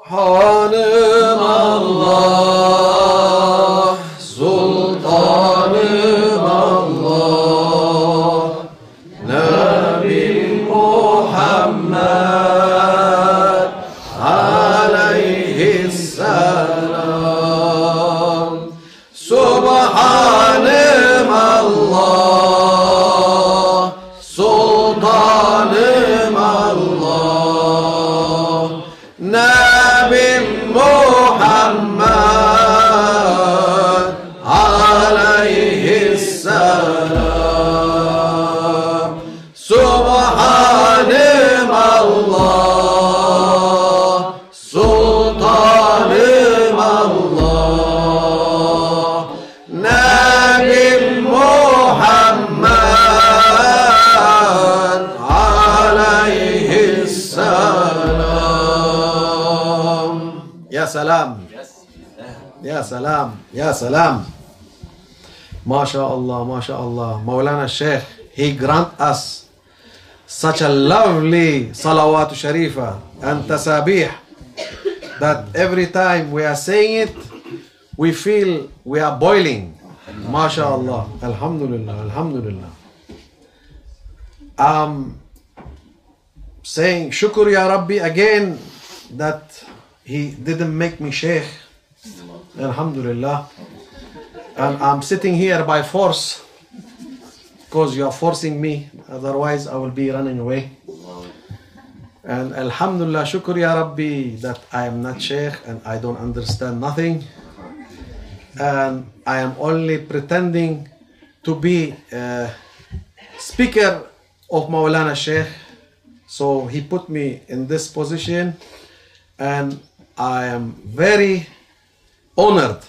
hanı Ya salam. Ya salam. Ya salam. MashaAllah, MashaAllah. Maulana Sheikh, he grant us such a lovely salawat sharifa and tasabih that every time we are saying it, we feel we are boiling. MashaAllah. Alhamdulillah, Alhamdulillah. Um, saying shukr ya Rabbi again that he didn't make me sheikh. Alhamdulillah. And I'm sitting here by force because you are forcing me. Otherwise, I will be running away. And Alhamdulillah, shukr ya Rabbi that I am not sheikh and I don't understand nothing. And I am only pretending to be a speaker of Maulana Sheikh. So he put me in this position and I am very honored.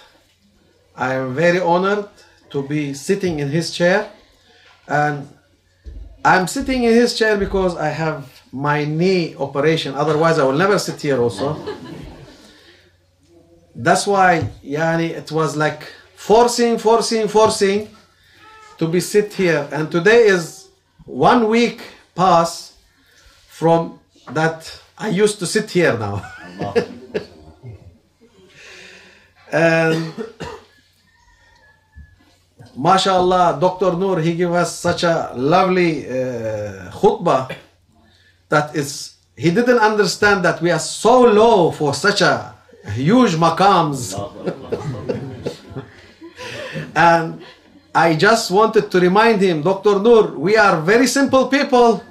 I am very honored to be sitting in his chair and I'm sitting in his chair because I have my knee operation. Otherwise, I will never sit here also. That's why yani, it was like forcing, forcing, forcing to be sit here. And today is one week pass from that I used to sit here now. and mashallah dr noor he gave us such a lovely uh, khutbah that is he didn't understand that we are so low for such a huge maqams. And i just wanted to remind him dr noor we are very simple people.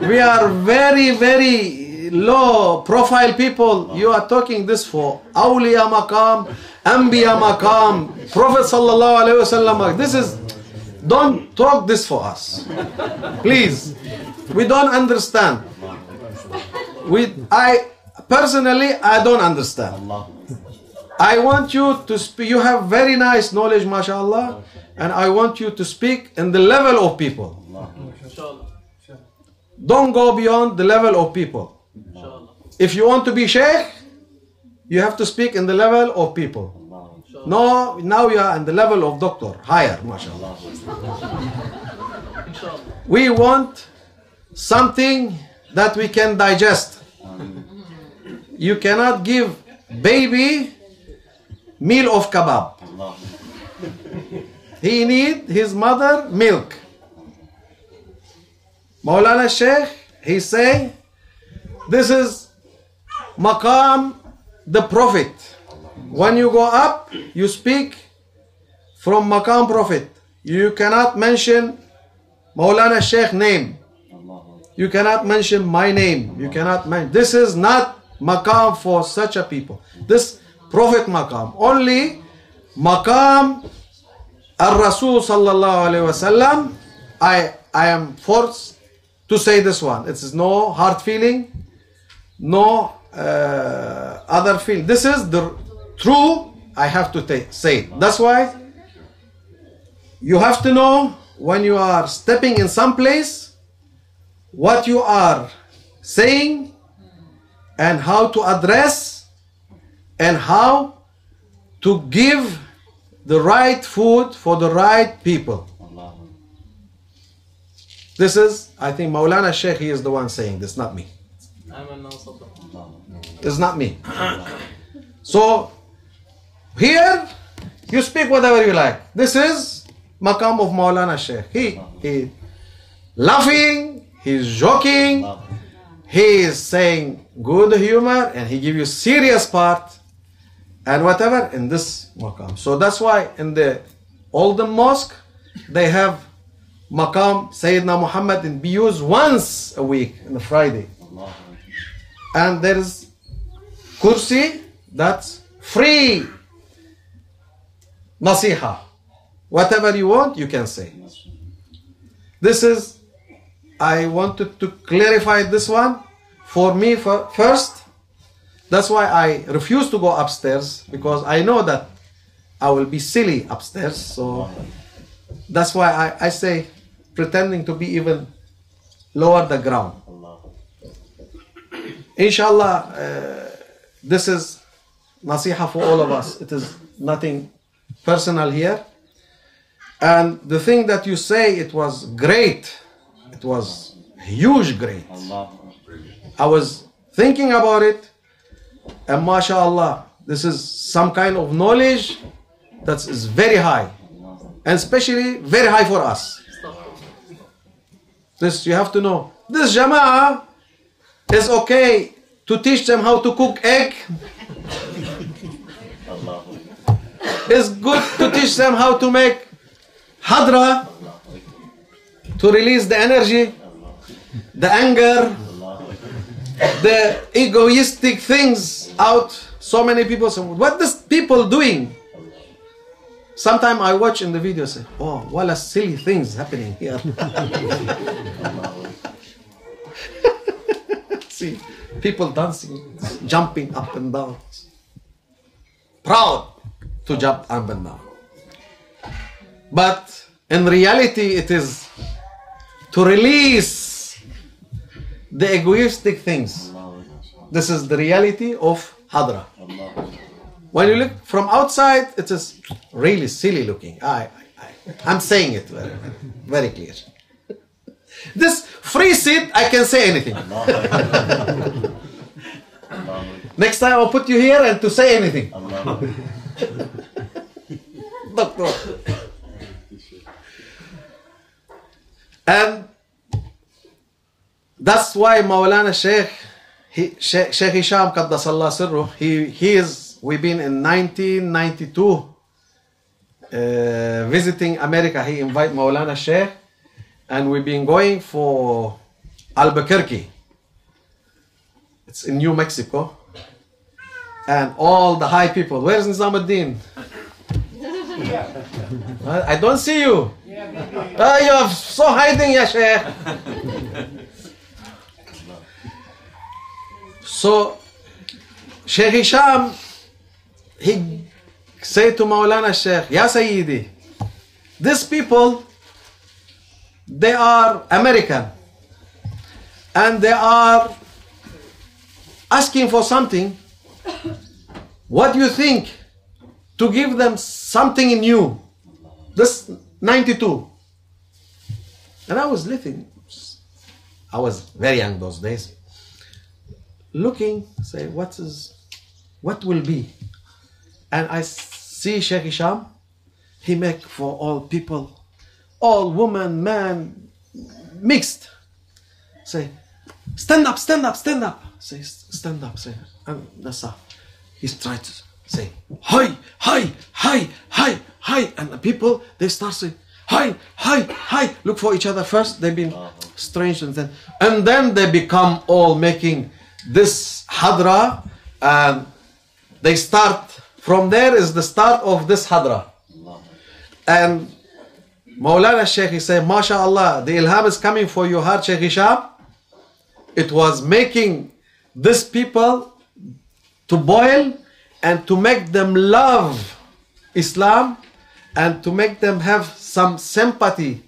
We are very very low profile people oh. you are talking this for. Awliya maqam anbiya maqam prophet sallallahu alaihi wasallam this is don't talk this for us. Please. We don't understand. We i personally i don't understand. I want you to speak you have very nice knowledge mashallah and i want you to speak in the level of people. Don't go beyond the level of people if you want to be sheikh, you have to speak in the level of people. No, now you are in the level of doctor, higher, mashallah. We want something that we can digest. You cannot give baby meal of kebab. He need his mother milk. Maulana Sheikh, he say, this is maqam the prophet. When you go up you speak from maqam prophet. You cannot mention maulana sheikh name. You cannot mention my name. You cannot mention this is not maqam for such a people. This prophet maqam. Only maqam al-rasul sallallahu alaihi wasallam i i am forced to say this one. It is no hard feeling no uh, other field. This is the true. I have to ta- say. That's why you have to know when you are stepping in some place what you are saying and how to address and how to give the right food for the right people. This is, I think, Maulana Sheikh, he is the one saying this, not me. It's not me. So, here you speak whatever you like. This is Makam of Maulana Sheikh. He, he laughing, he's joking, he is saying good humor and he give you serious part and whatever in this Makam. So that's why in the olden mosque they have Makam Sayyidina Muhammad in be used once a week on Friday. And there is kursi that's free. Nasiha. Whatever you want you can say. This is i wanted to clarify this one for me for, first. That's why i refuse to go upstairs because i know that i will be silly upstairs so that's why i, I say pretending to be even lower the ground inshallah uh, this is nasiha for all of us. It is nothing personal here. And the thing that you say, it was great. It was huge great. I was thinking about it, and mashallah, this is some kind of knowledge that is very high, and especially very high for us. This you have to know. This jama'ah is okay to teach them how to cook egg. It's good to teach them how to make hadra, to release the energy, the anger, the egoistic things out. So many people say, what is people doing? Sometimes I watch in the video say, oh, what a silly things happening here. See, people dancing, jumping up and down. Proud to jump up and down. But in reality, it is to release the egoistic things. This is the reality of Hadra. When you look from outside, it is really silly looking. I, I, I'm saying it very, very clear. This free seat, I can say anything. Next time I'll put you here and to say anything. Doctor. And that's why Maulana Sheikh, he, Sheikh, Sheikh Hisham Qaddasallah Sirru, he, he is, we've been in 1992 uh, visiting America. He invite Maulana Sheikh and we've been going for Albuquerque. It's in New Mexico. And all the high people. Where's Nizamuddin? I don't see you. Ah, you're so hiding, ya Sheikh. So, Sheikh Hisham, he said to Maulana Sheikh, Ya Sayyidi, these people, they are American. And they are asking for something. What do you think? To give them something new. This 92. And I was living. I was very young those days. Looking, say, what is, what will be? And I see Sheikh Hisham. He make for all people, all woman, man, mixed. Say, stand up, stand up, stand up. Say, stand up. Say, and that's how he's trying to say, hi, hi, hi, hi, hi. And the people, they start saying, hi, hi, hi. Look for each other first. They've been strange and then, and then they become all making this hadra and they start, from there is the start of this hadra. And Maulana Sheikh, he said, MashaAllah, the ilham is coming for your heart, Sheikh Hisham. It was making this people to boil and to make them love Islam and to make them have some sympathy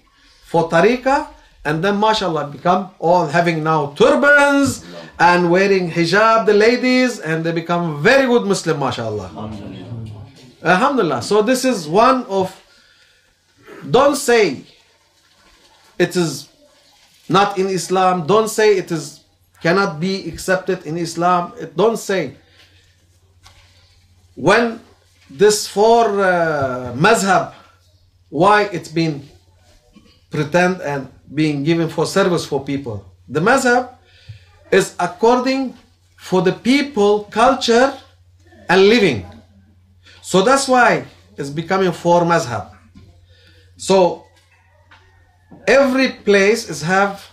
for tariqah. And then mashallah become all having now turbans and wearing hijab the ladies and they become very good muslim mashallah. Alhamdulillah. So this is one of don't say it is not in islam don't say it is cannot be accepted in Islam. Don't say when this four uh, mazhab, why it's been pretend and being given for service for people. The mazhab is according for the people, culture, and living. So that's why it's becoming four mazhab. So every place is have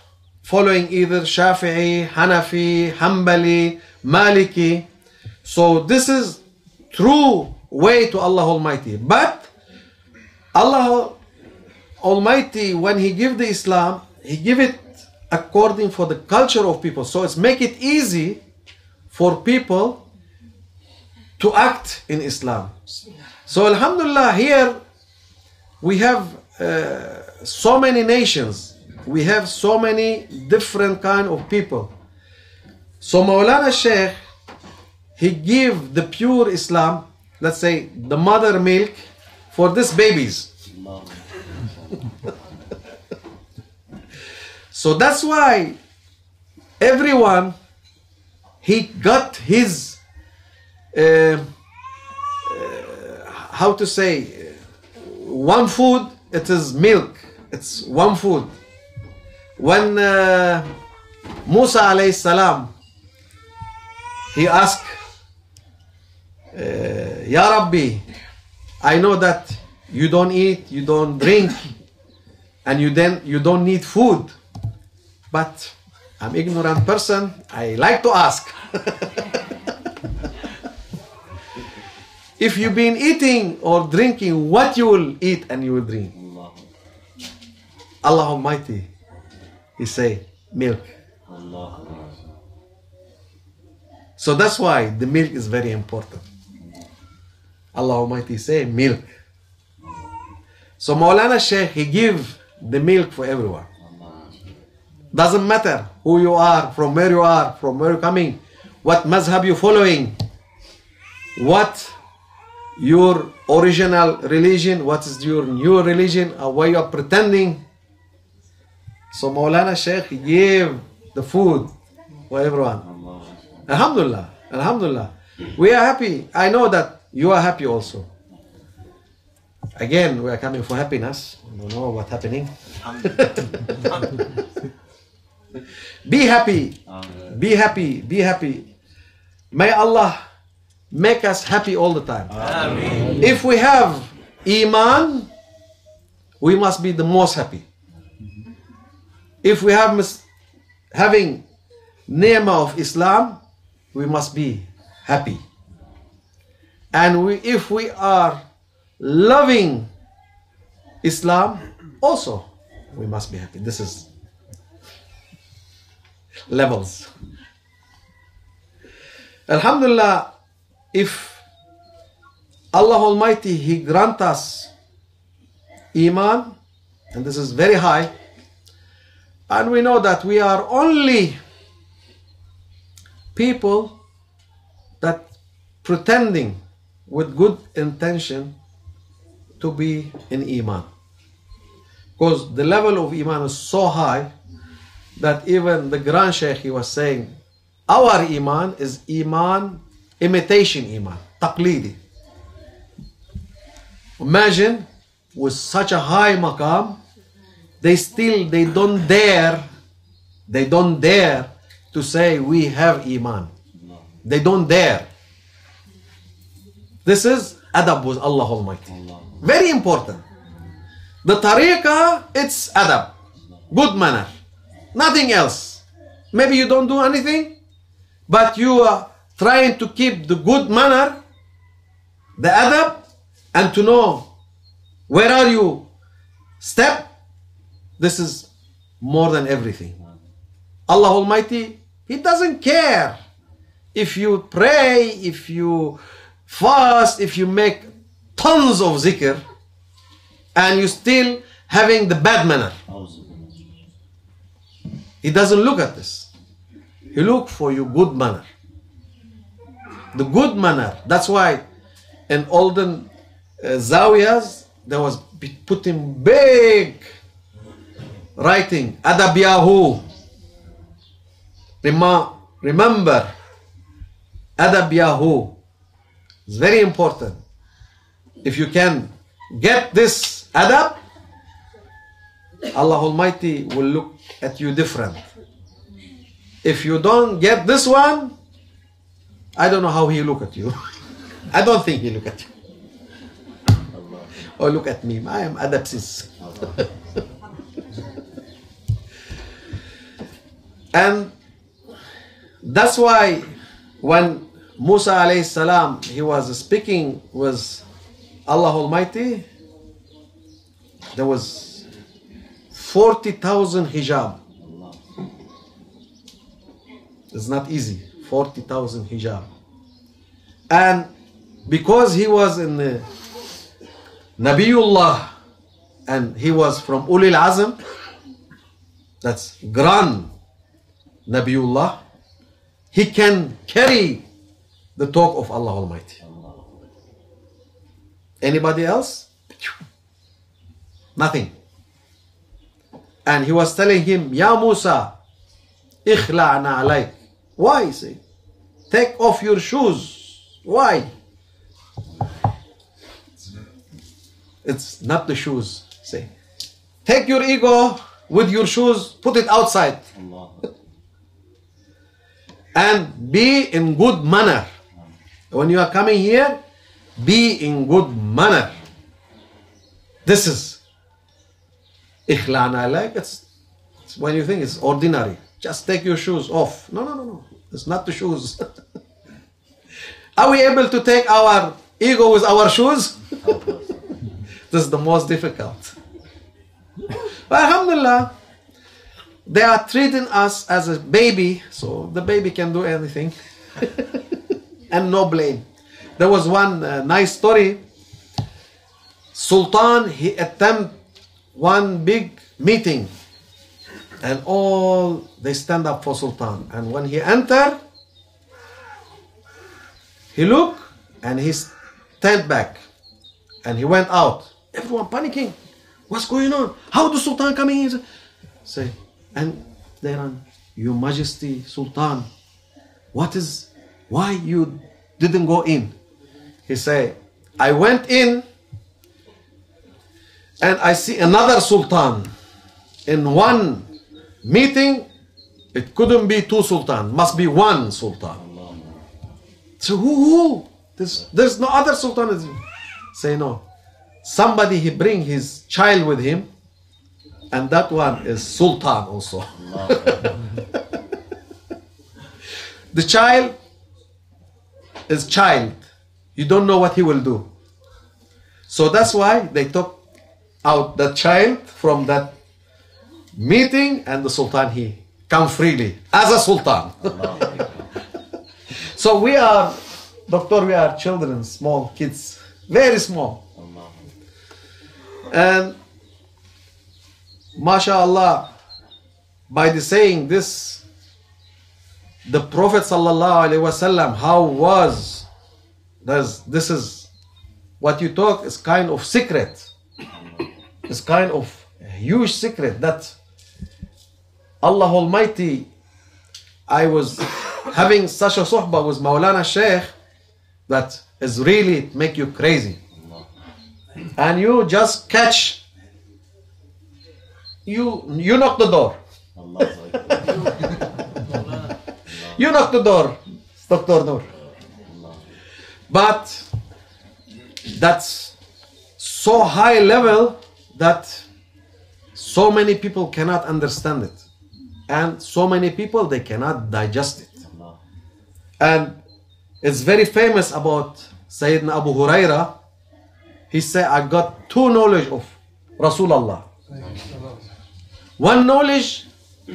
following either Shafi'i, Hanafi, Hanbali, Maliki. So this is true way to Allah Almighty. But Allah Almighty, when He give the Islam, He give it according for the culture of people. So it's make it easy for people to act in Islam. So Alhamdulillah, here we have uh, so many nations. We have so many different kind of people. So Maulana Sheikh, he give the pure Islam, let's say the mother milk for these babies. so that's why everyone he got his uh, uh, how to say one food it is milk. It's one food. When uh, Musa alayhi salam he asked uh, Ya Rabbi I know that you don't eat you don't drink and you then you don't need food. But I'm ignorant person. I like to ask if you've been eating or drinking what you will eat and you will drink. Allah Almighty he say milk. So that's why the milk is very important. Allah Almighty say milk. So Maulana Sheikh he give the milk for everyone. Doesn't matter who you are from where you are from where you're coming what mazhab you following what your original religion, what is your new religion, or why you are pretending. So Maulana Sheikh gave the food for everyone. Alhamdulillah, Alhamdulillah. We are happy. I know that you are happy also. Again, we are coming for happiness. I don't know what's happening. be happy. Be happy. Be happy. May Allah make us happy all the time. If we have Iman, we must be the most happy. If we have mis- having Nema of Islam, we must be happy. And we, if we are loving Islam, also we must be happy. This is levels. Alhamdulillah, if Allah Almighty He grant us Iman, and this is very high, and we know that we are only people that pretending with good intention to be in Iman. Because the level of Iman is so high that even the Grand Sheikh he was saying, our Iman is Iman, imitation Iman, taqlidi. Imagine with such a high maqam, they still, they don't dare, they don't dare to say we have Iman. They don't dare. This is adab with Allah Almighty. Very important. The tariqah, it's adab. Good manner. Nothing else. Maybe you don't do anything, but you are trying to keep the good manner, the adab, and to know where are you step. This is more than everything. Allah Almighty, He doesn't care if you pray, if you fast, if you make tons of zikr, and you still having the bad manner. He doesn't look at this. He look for your good manner. The good manner. That's why in olden uh, zawiyas there was be- putting big writing adab yahu Rema- remember, adab yahu is very important. If you can get this adab, Allah Almighty will look at you different. If you don't get this one, I don't know how he look at you. I don't think he look at you. Or look at me. I am adapsis. and that's why when Musa alayhi salam he was speaking with Allah Almighty, there was 40,000 hijab. It's not easy. 40,000 hijab. And because he was in the Nabiullah and he was from Ulil Azm, that's grand Nabiullah, he can carry the talk of Allah Almighty. Anybody else? Nothing. And he was telling him, Ya Musa, ikhla'na alayk. Why? He Say, take off your shoes. Why? It's not the shoes. Say, take your ego with your shoes, put it outside, and be in good manner. When you are coming here, be in good manner. This is ikhlana I like it's, it's when you think it's ordinary. Just take your shoes off. No, no, no, no. It's not the shoes. are we able to take our ego with our shoes? this is the most difficult. But Alhamdulillah, they are treating us as a baby, so the baby can do anything. and no blame. There was one uh, nice story. Sultan, he attend one big meeting and all they stand up for Sultan. And when he enter, he look and he stand back and he went out. Everyone panicking. What's going on? How the Sultan coming in? Say, and they run, Your Majesty, Sultan, what is, why you didn't go in? He say, I went in and I see another Sultan in one meeting. It couldn't be two Sultan, must be one Sultan. So who, who? There's, there's no other Sultan. Say no. Somebody he bring his child with him and that one is Sultan also. the child is child. You don't know what he will do. So that's why they took out the child from that meeting and the Sultan he come freely as a Sultan. so we are, doctor, we are children, small kids, very small. And MashaAllah, by the saying this, the Prophet sallallahu alaihi wasallam, how was this? This is what you talk is kind of secret. It's kind of huge secret that Allah Almighty. I was having such a suhbah with Maulana Sheikh that is really make you crazy, and you just catch you you knock the door. you knock the door, Dr. Noor. But that's so high level that so many people cannot understand it. And so many people they cannot digest it. And it's very famous about Sayyidina Abu Huraira. He said, I got two knowledge of Rasulullah. One knowledge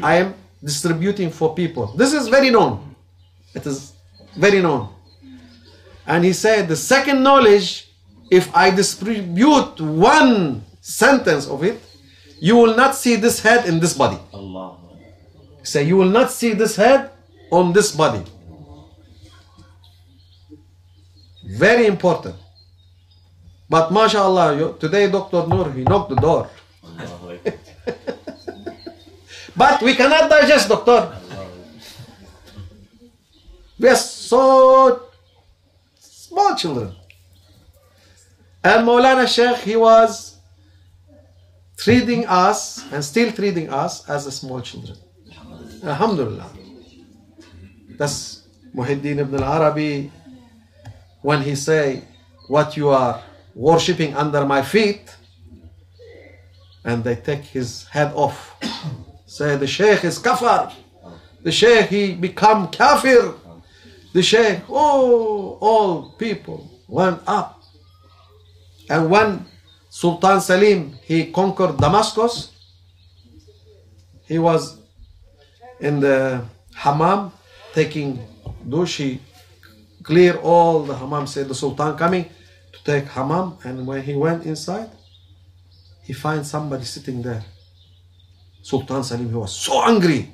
I am distributing for people. This is very known. It is very known. And he said, the second knowledge, if I distribute one sentence of it, you will not see this head in this body. Allah. Said, you will not see this head on this body. Very important. But mashallah, today Dr. nur he knocked the door. But we cannot digest, doctor. We are so small children. And Maulana Sheikh, he was treating us and still treating us as a small children. Alhamdulillah. That's Muhyiddin ibn al-Arabi when he say, what you are worshipping under my feet, and they take his head off. Say the Sheikh is kafir. The Sheikh he become kafir. The Sheikh, oh, all people went up. And when Sultan Salim he conquered Damascus, he was in the hammam taking douche. He clear all the hammam. Said the Sultan coming to take hammam, and when he went inside, he finds somebody sitting there. Sultan Salim, he was so angry.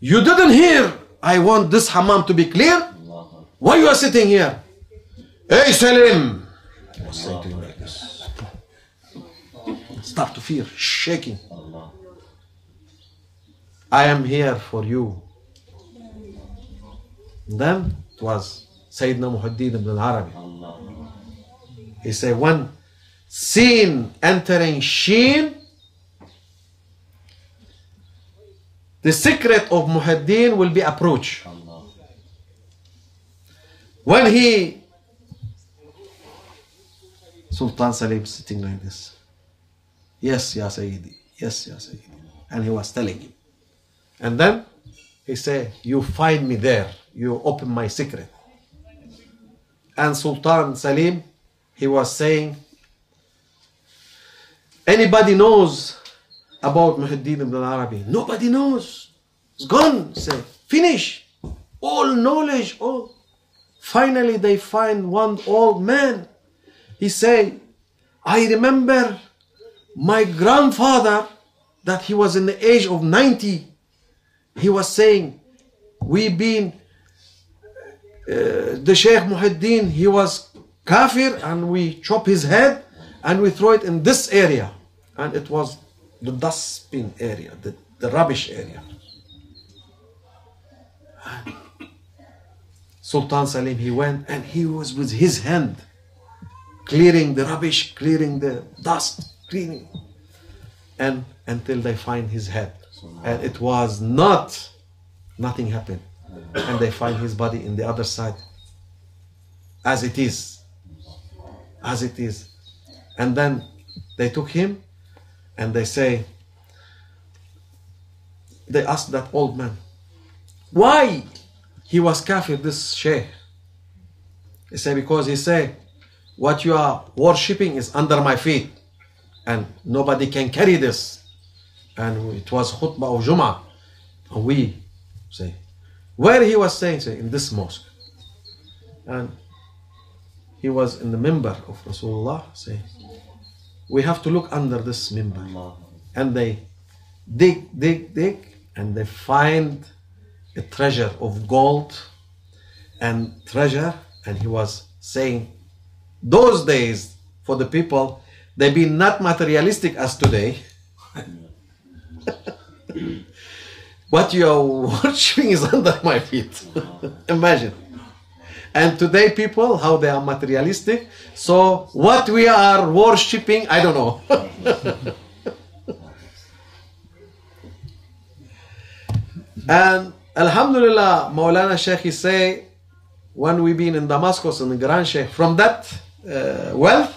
You didn't hear, I want this hammam to be clear? Why you are sitting here? Hey Salim! He was saying to him like this. Start to fear, shaking. I am here for you. then it was Sayyidina Muhaddin ibn al-Arabi. He said, when seen entering Sheen, the secret of Muhaddin will be approached. When he, Sultan Salim sitting like this, yes, Ya Sayyidi, yes, Ya Sayyidi. And he was telling him. And then he said, you find me there, you open my secret. And Sultan Salim, he was saying, anybody knows about Muhyiddin ibn al-Arabi? Nobody knows. It's gone. Say, finish. All knowledge, all. Finally, they find one old man. He say, I remember my grandfather that he was in the age of 90. He was saying, we've been, uh, the Sheikh Muhyiddin, he was kafir and we chop his head and we throw it in this area. And it was the dustbin area, the, the rubbish area. Sultan Salim, he went and he was with his hand clearing the rubbish, clearing the dust, cleaning. And until they find his head. And it was not, nothing happened. And they find his body in the other side. As it is. As it is. And then they took him and they say, they asked that old man, why he was kafir, this sheikh? He said, because he said, what you are worshipping is under my feet and nobody can carry this. And it was khutbah of Jum'ah. And we say, where he was saying, say, in this mosque. And he was in the member of Rasulullah saying, we have to look under this member. And they dig, dig, dig, and they find a treasure of gold and treasure. And he was saying, those days for the people, they be not materialistic as today. what you are worshiping is under my feet. Imagine. And today people, how they are materialistic. So what we are worshipping, I don't know. and Alhamdulillah, Maulana Sheikh he say, when we been in Damascus and Grand Sheikh, from that uh, wealth,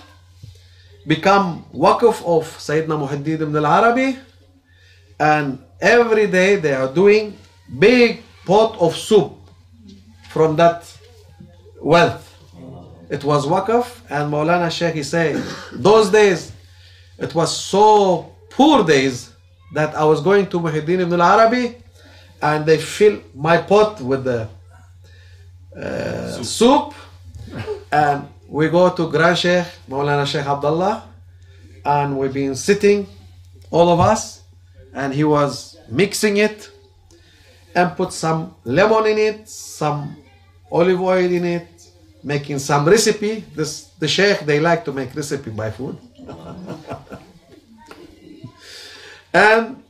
become waqf of Sayyidina Muhaddin ibn al-Arabi, and every day they are doing big pot of soup from that wealth. It was waqf, and Maulana Sheikh he say, those days, it was so poor days that I was going to Muhyiddin ibn al-Arabi, and they fill my pot with the uh, soup. and we go to Grand Sheikh, Maulana Sheikh Abdullah, and we've been sitting, all of us, and he was mixing it and put some lemon in it, some olive oil in it, making some recipe. This the sheikh they like to make recipe by food. and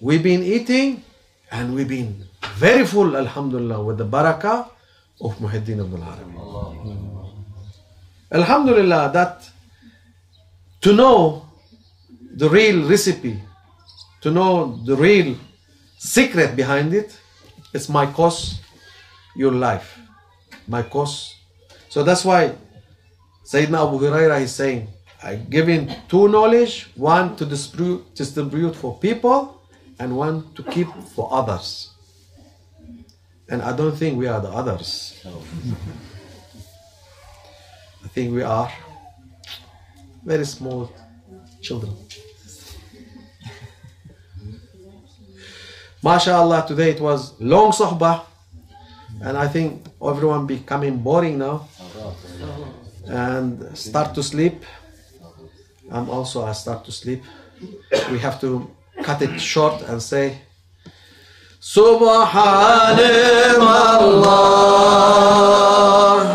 we've been eating and we've been very full, alhamdulillah, with the barakah of Muhyiddin Ibn Arabi. Alhamdulillah, that to know the real recipe, to know the real secret behind it, it's my cost, your life. My cost. So that's why Sayyidina Abu Huraira is saying, I given two knowledge, one to distribute for people and one to keep for others. And I don't think we are the others. I think we are very small children. MashaAllah, today it was long sohbah. And I think everyone becoming boring now. And start to sleep. I'm also, I start to sleep. We have to cut it short and say, Subhanim Allah,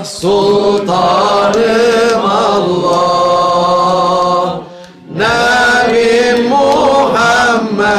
Sultanim Allah, Nabi Muhammad.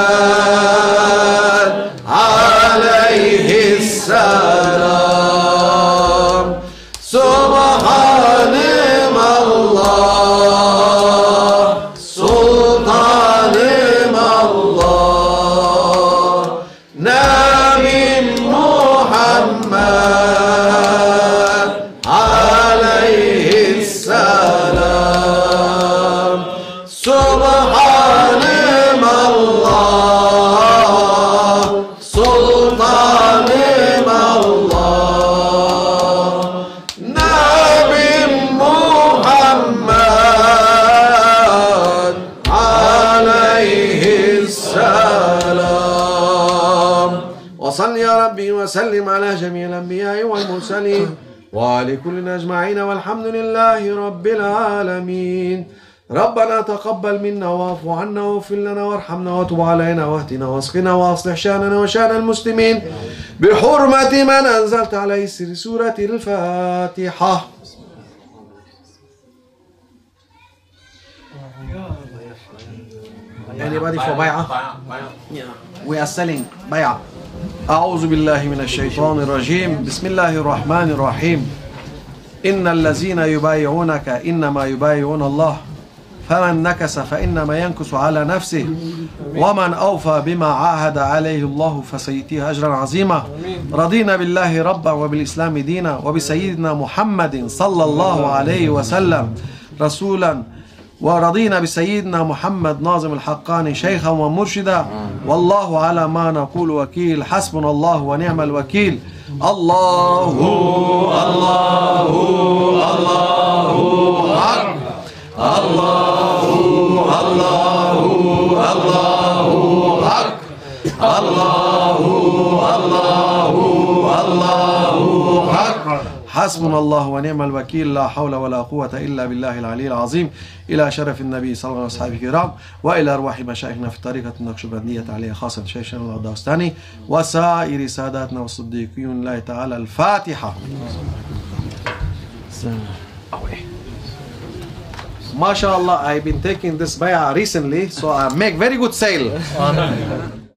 الأنبياء والمرسلين وعلى كل أجمعين والحمد لله رب العالمين. ربنا تقبل منا واعف عنا واغفر لنا وارحمنا وتب علينا واهدنا واسقنا واصلح شأننا وشأن المسلمين. بحرمة من أنزلت عليه سر سورة الفاتحة. Anybody for bay'ah? We are selling. bay'ah. أعوذ بالله من الشيطان الرجيم. بسم الله الرحمن الرحيم. إن الذين يبايعونك إنما يبايعون الله. فمن نكس فإنما ينكس على نفسه. ومن أوفى بما عاهد عليه الله فسيؤتيه أجرا عظيما. رضينا بالله ربا وبالإسلام دينا وبسيدنا محمد صلى الله عليه وسلم. رسولا ورضينا بسيدنا محمد ناظم الحقاني شيخا ومرشدا. والله على ما نقول وكيل. حسبنا الله ونعم الوكيل. الله الله الله. حسبنا الله ونعم الوكيل. لا حول ولا قوة إلا بالله العلي العظيم. إلى شرف النبي صلى الله عليه وسلم الكرام وإلى أرواح مشايخنا في طريقة النقشبندية عليه خاصة شيخ الله الدوستاني وسائر ساداتنا والصديقين. الله تعالى الفاتحة. الله I've been taking this bayah recently so I make very good sale.